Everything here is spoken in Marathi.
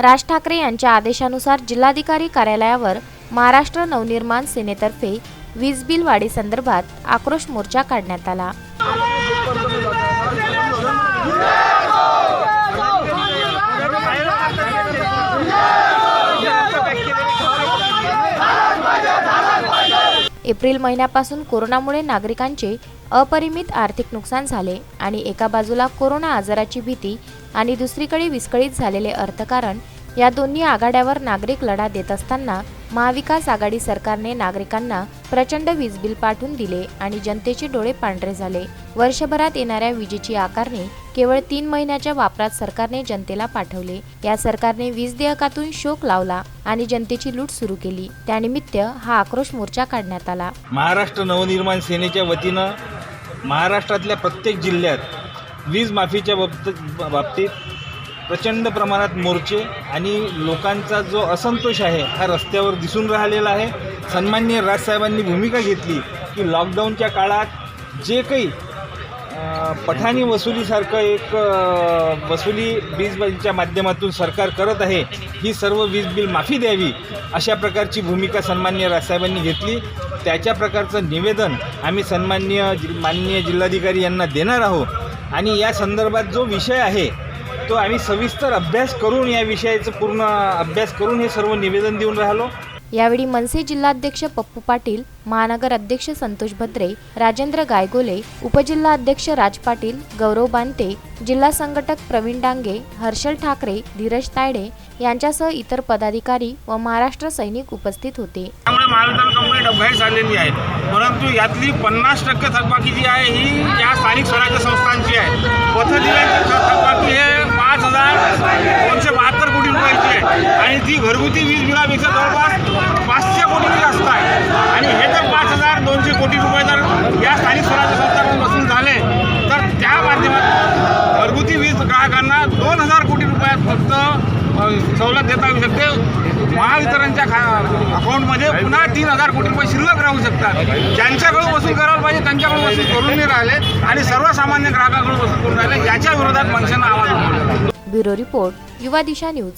राज ठाकरे यांच्या आदेशानुसार जिल्हाधिकारी कार्यालयावर महाराष्ट्र नवनिर्माण सेनेतर्फे वीज बिल वाढीसंदर्भात आक्रोश मोर्चा काढण्यात आला. एप्रिल महिन्यापासून कोरोनामुळे नागरिकांचे अपरिमित आर्थिक नुकसान झाले आणि एका बाजूला कोरोना आजाराची भीती आणि दुसरीकडे विस्कळीत झालेले अर्थकारण या दोन्ही आघाड्यावर नागरिक लढा देत असताना महाविकास आघाडी सरकारने नागरिकांना प्रचंड वीज बिल पाठवून दिले आणि जनतेचे डोळे पांढरे झाले. वर्षभरात येणाऱ्या विजेची आकारणी केवळ तीन महिन्याच्या वापरात सरकारने जनतेला पाठवले. या सरकारने वीज देयकातून शोक लावला आणि जनतेची लूट सुरू केली. त्यानिमित्त हा आक्रोश मोर्चा काढण्यात आला. महाराष्ट्र नवनिर्माण सेनेच्या वतीनं महाराष्ट्रातल्या प्रत्येक जिल्ह्यात वीज माफीच्या बाबतीत बाबतीत प्रचंड प्रमाणात मोर्चे आणि लोकांचा जो असंतोष आहे हा रस्त्यावर दिसून राहिलेला आहे. सन्माननीय राजसाहेबांनी भूमिका घेतली की लॉकडाऊनच्या काळात जे काही पठाणी वसुलीसारखं एक वसुली वीज बिलच्या माध्यमातून सरकार करत आहे ही सर्व वीज बिल माफी द्यावी अशा प्रकारची भूमिका सन्मान्य राजसाहेबांनी घेतली. त्याच्या प्रकारचं निवेदन आम्ही सन्मान्य माननीय जिल्हाधिकारी यांना देणार आहोत. आणि या संदर्भात जो विषय आहे तो आम्ही सविस्तर अभ्यास करून या विषयाचं पूर्ण अभ्यास करून हे सर्व निवेदन देऊन राहिलो. यावेळी मनसे जिल्हाध्यक्ष पप्पू पाटील महानगर अध्यक्ष संतोष भद्रे राजेंद्र गायगोले उपजिल्हा अध्यक्ष राज पाटील गौरव बांते जिल्हा संघटक प्रवीण डांगे हर्षल ठाकरे धीरज तायडे यांच्यासह इतर पदाधिकारी व महाराष्ट्र सैनिक उपस्थित होते. त्यामुळे कंपनी डबघाईस झालेली आहे. परंतु यातली पन्नास टक्के थकबाकी जी आहे ही या स्थानिक स्वराज्य संस्थांची आहे. पथदिव्यांची थ- थकबाकी हे पाच हजार दोनशे बहात्तर कोटी रुपयाची आहे आणि ती घरगुती वीज बिलापेक्षा जवळपास पाचशे कोटी जास्त आहे. आणि हे जर पाच हजार दोनशे कोटी रुपये जर या स्थानिक स्वराज्य संस्थांकडून वसूल झाले तर त्या माध्यमातून घरगुती वीज ग्राहकांना दोन हजार कोटी रुपयात फक्त सवलत देता येऊ शकते. महावितरणच्या खा अकाउंटमध्ये पुन्हा तीन हजार कोटी रुपये शिल्लक राहू शकतात. ज्यांच्याकडून वसूल करायला पाहिजे त्यांच्याकडून वसूल करून नाही राहिले आणि सर्वसामान्य ग्राहकाकडून वसूल करून राहिले याच्या विरोधात मनसेनं आवाज ब्युरो रिपोर्ट युवा दिशा न्यूज.